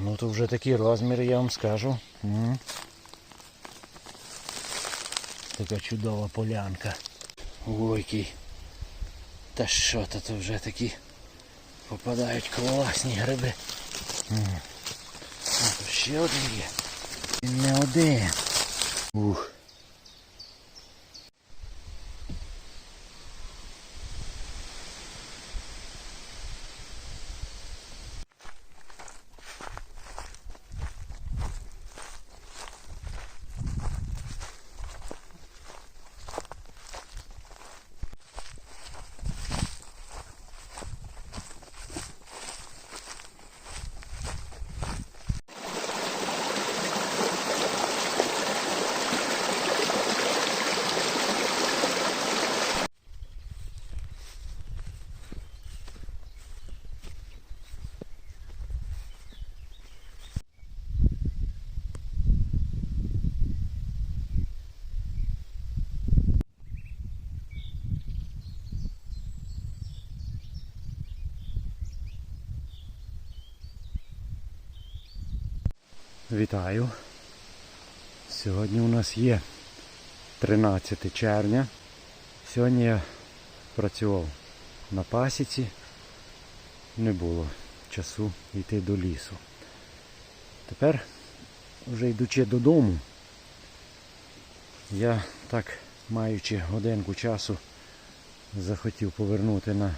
Ну то вже такі розміри, я вам скажу. Така чудова полянка. Ой. Та що то то вже такі попадають класні гриби. А, то ще один є. І не один. Ух. Вітаю. Сьогодні у нас є 13 червня. Сьогодні я працював на пасіці. Не було часу йти до лісу. Тепер, вже йдучи додому, я так, маючи годинку часу, захотів повернути на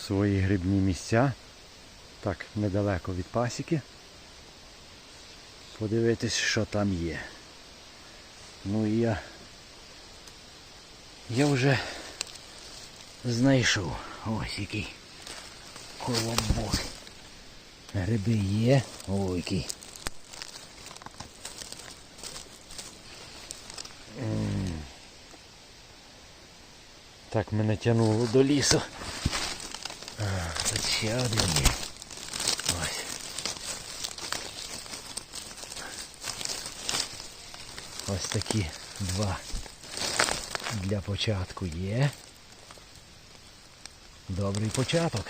свої грибні місця. Так, недалеко від пасіки подивитись, що там є. Ну і я. Я вже знайшов ось який колобок. Гриби є. Ой, який. Так мене тягнуло до лісу. А, тут ще один є. Ось такі два для початку є. Добрий початок.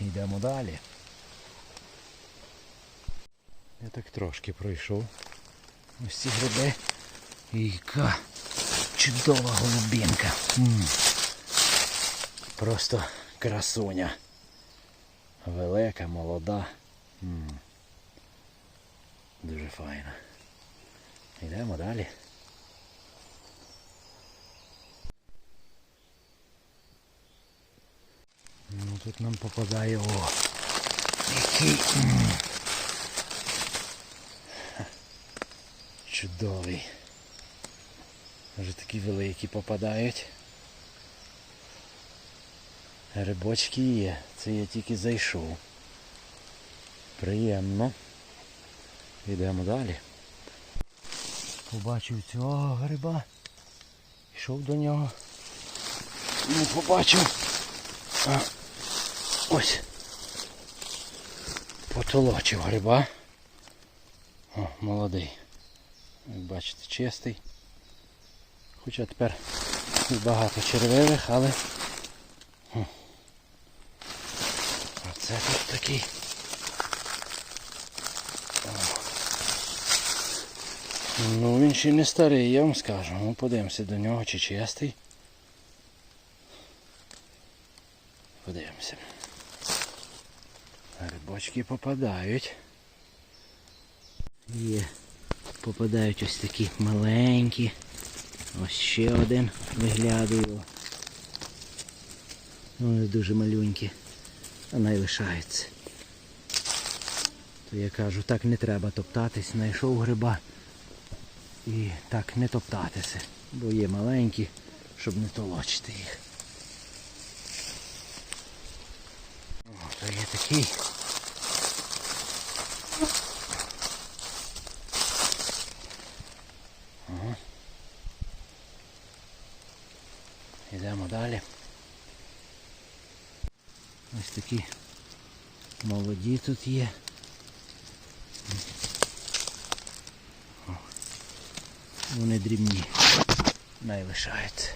Йдемо далі. Я так трошки пройшов. Ось ці гриби. Яка чудова голубінка. Просто красуня. Велика, молода. Дуже файна. Йдемо далі. Ну тут нам попадає о. Який. Чудовий. Вже такі великі попадають. Грибочки є. Це я тільки зайшов. Приємно. Йдемо далі побачив цього гриба, йшов до нього. Ну, побачив. А, ось. Потолочив гриба. О, молодий. Як бачите, чистий. Хоча тепер багато червивих, але... Хм. А це тут такий. Ну він ще не старий, я вам скажу. Ну подивимося до нього, чи чистий. Подивимося. Грибочки попадають. Є. Попадають ось такі маленькі. Ось ще один виглядаю. Вони дуже малюнькі. А найлишаються. То я кажу, так не треба топтатись, знайшов гриба. І так не топтатися, бо є маленькі, щоб не толочити їх. О, то є такий. Ага. Йдемо далі. Ось такі молоді тут є. вони дрібні. Най лишається.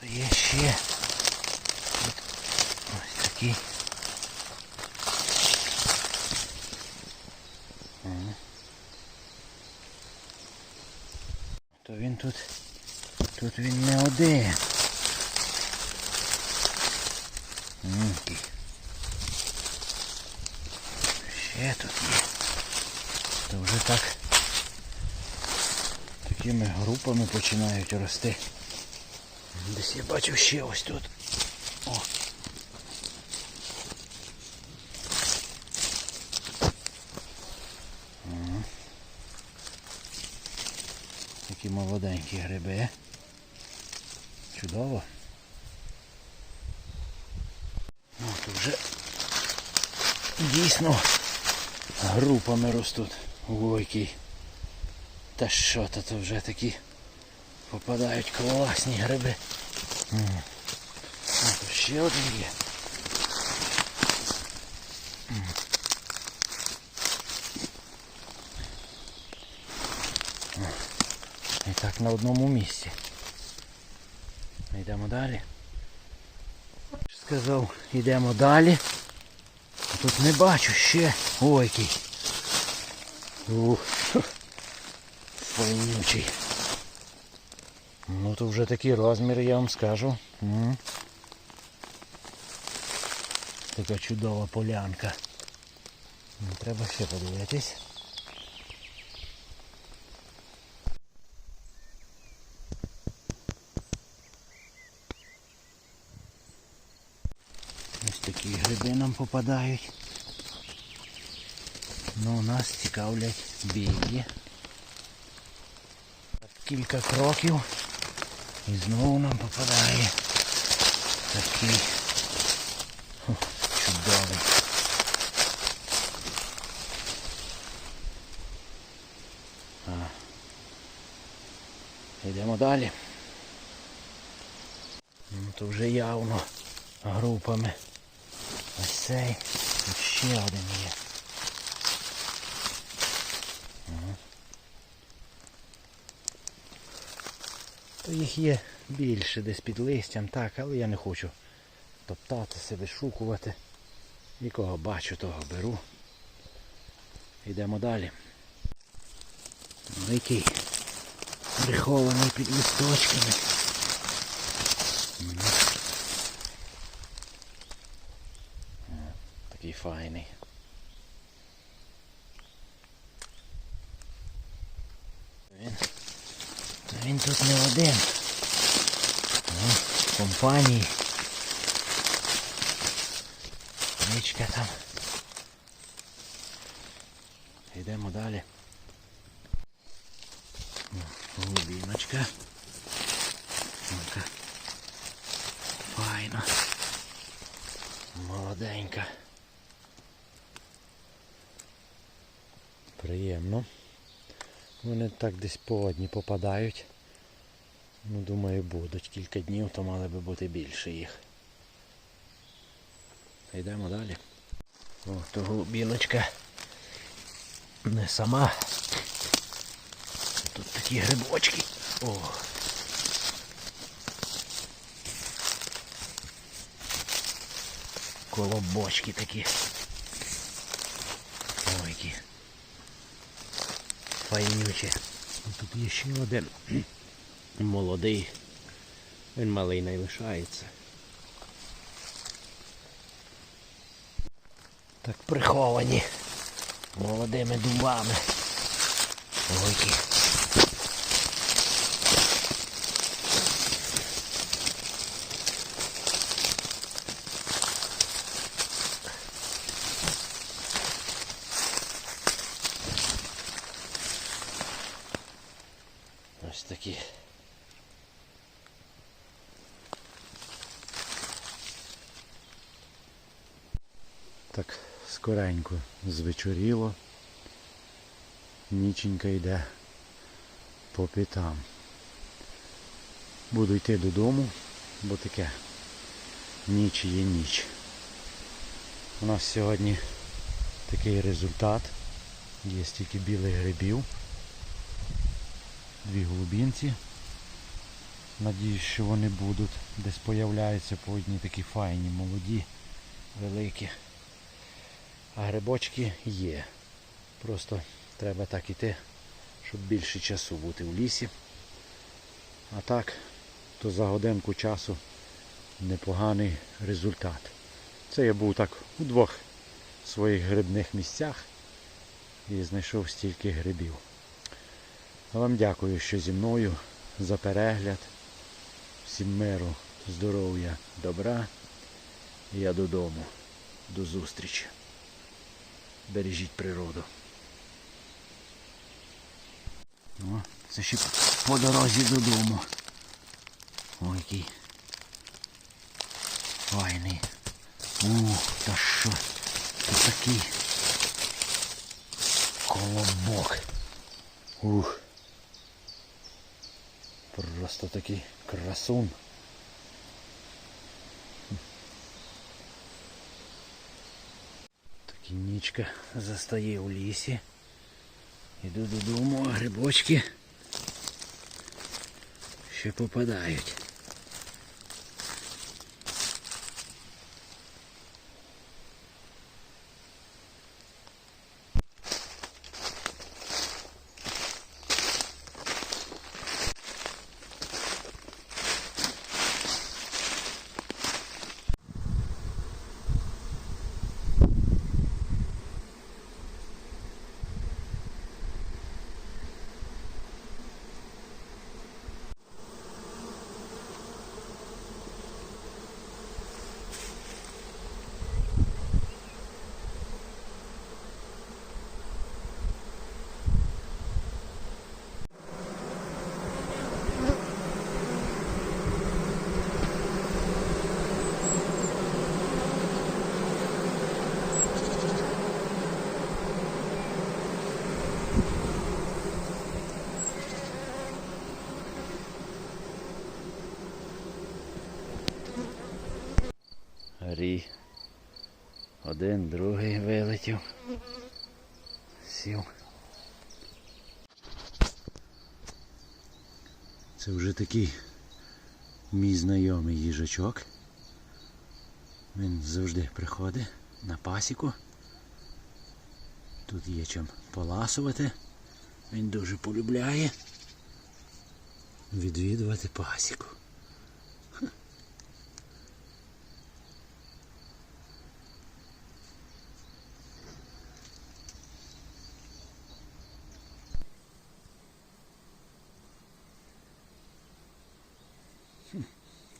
То є ще ось такий. То він тут, тут він не один. Ще тут є. То вже так такими групами починають рости. Десь я бачив ще ось тут. О. Ага. Такі молоденькі гриби. Чудово. Ну, тут вже дійсно групами ростуть. Ой, який. Та що то, то вже такі попадають класні гриби. А, тут ще один є. І так на одному місці. Йдемо далі. Сказав, йдемо далі. Тут не бачу ще. Ой, який. Ух. Файнючий. Ну то вже такий розмір, я вам скажу. Така чудова полянка. Ну, Треба ще подивитись. Ось такі гриби нам попадають. Ну, нас цікавлять білі. Кілька кроків і знову нам попадає такий ху, чудовий. А. Йдемо далі. Ну, то вже явно групами. Ось цей. Ще один є. То їх є більше десь під листям, так, але я не хочу топтатися, вишукувати. Нікого бачу, того беру. Йдемо далі. Який прихований під листочками. Такий файний. Він, та він тут не один. В компанії. Нічка там. Йдемо далі. Ну-ка. Файно. Молоденька. Приємно. Вони так десь по одні попадають. Ну, думаю, будуть. Кілька днів, то мали би бути більше їх. Йдемо далі. О, то голубіночка не сама. Тут такі грибочки. О. Колобочки такі. Ой, які. Файнючі. Тут є ще один молодий. Він малий не лишається. Так приховані молодими дубами. Ой, які. Ось такі. Так скоренько звечоріло. Ніченька йде по пітам. Буду йти додому, бо таке ніч є ніч. У нас сьогодні такий результат. Є стільки білих грибів. Дві голубінці. Надіюсь, що вони будуть. Десь появляються по одні такі файні, молоді, великі. А грибочки є. Просто треба так іти, щоб більше часу бути в лісі. А так, то за годинку часу непоганий результат. Це я був так у двох своїх грибних місцях і знайшов стільки грибів. Вам дякую, що зі мною за перегляд. Всім миру, здоров'я, добра. Я додому. До зустрічі. Бережіть природу. О, це ще по дорозі додому. Ой, який файний. У, та що? Це такий колобок. Ух. Просто такий красун. Такі нічка застає у лісі. Іду додому, а грибочки ще попадають. Один, другий вилетів. Сів. Це вже такий мій знайомий їжачок. Він завжди приходить на пасіку. Тут є чим поласувати. Він дуже полюбляє відвідувати пасіку.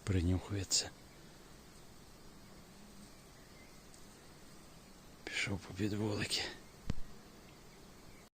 Принюхується. Пішов по підволики.